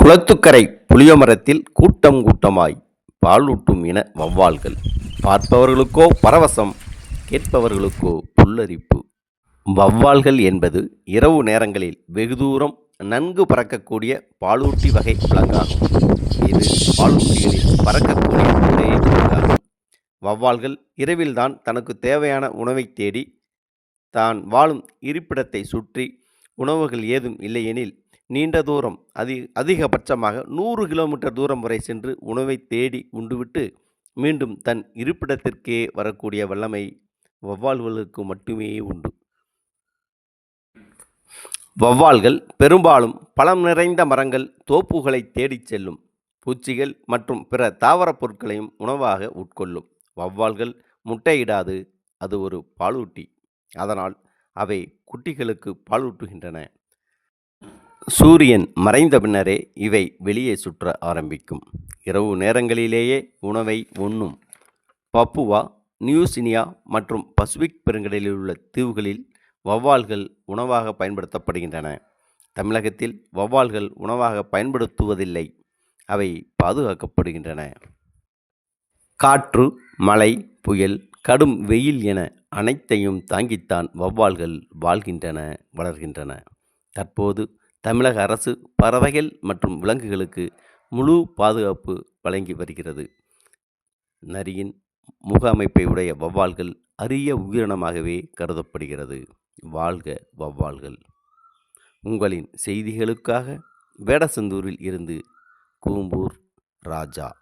குளத்துக்கரை புளியமரத்தில் கூட்டம் கூட்டமாய் பாலூட்டும் இன வௌவால்கள். பார்ப்பவர்களுக்கோ பரவசம் கேட்பவர்களுக்கோ புல்லரிப்பு. வௌவால்கள் என்பது இரவு நேரங்களில் வெகு தூரம் நன்கு பறக்கக்கூடிய பாலூட்டி வகை விலங்காகும். இது பாலூட்டிகளில் பறக்கக்கூடிய ஒரே விலங்காகும். வௌவால்கள் இரவில்தான் தனக்கு தேவையான உணவை தேடி தான் வாழும் இருப்பிடத்தை சுற்றி உணவுகள் ஏதும் இல்லையெனில் நீண்ட தூரம் அதி அதிகபட்சமாக நூறு கிலோமீட்டர் தூரம் வரை சென்று உணவை தேடி உண்டுவிட்டு மீண்டும் தன் இருப்பிடத்திற்கே வரக்கூடிய வல்லமை வௌவால்களுக்கு மட்டுமே உண்டு. வௌவால்கள் பெரும்பாலும் பழம் நிறைந்த மரங்கள் தோப்புகளை தேடிச் செல்லும் பூச்சிகள் மற்றும் பிற தாவரப் பொருட்களையும் உணவாக உட்கொள்ளும். வௌவால்கள் முட்டையிடாது அது ஒரு பாலூட்டி. அதனால் அவை குட்டிகளுக்கு பாலூட்டுகின்றன. சூரியன் மறைந்த பின்னரே இவை வெளியே சுற்ற ஆரம்பிக்கும். இரவு நேரங்களிலேயே உணவை உண்ணும். பப்புவா நியூசினியா மற்றும் பசிபிக் பெருங்கடலில் உள்ள தீவுகளில் வௌவால்கள் உணவாக பயன்படுத்தப்படுகின்றன. தமிழகத்தில் வௌவால்கள் உணவாக பயன்படுத்துவதில்லை. அவை பாதுகாக்கப்படுகின்றன. காற்று மழை புயல் கடும் வெயில் என அனைத்தையும் தாங்கித்தான் வௌவால்கள் வாழ்கின்றன வளர்கின்றன. தற்போது தமிழக அரசு பறவைகள் மற்றும் விலங்குகளுக்கு முழு பாதுகாப்பு வழங்கி வருகிறது. நரியின் முக அமைப்பை உடைய வௌவால்கள் அரிய உயிரினமாகவே கருதப்படுகிறது. வாழ்க வௌவால்கள். உங்களின் செய்திகளுக்காக வேடசந்தூரில் இருந்து கூம்பூர் ராஜா.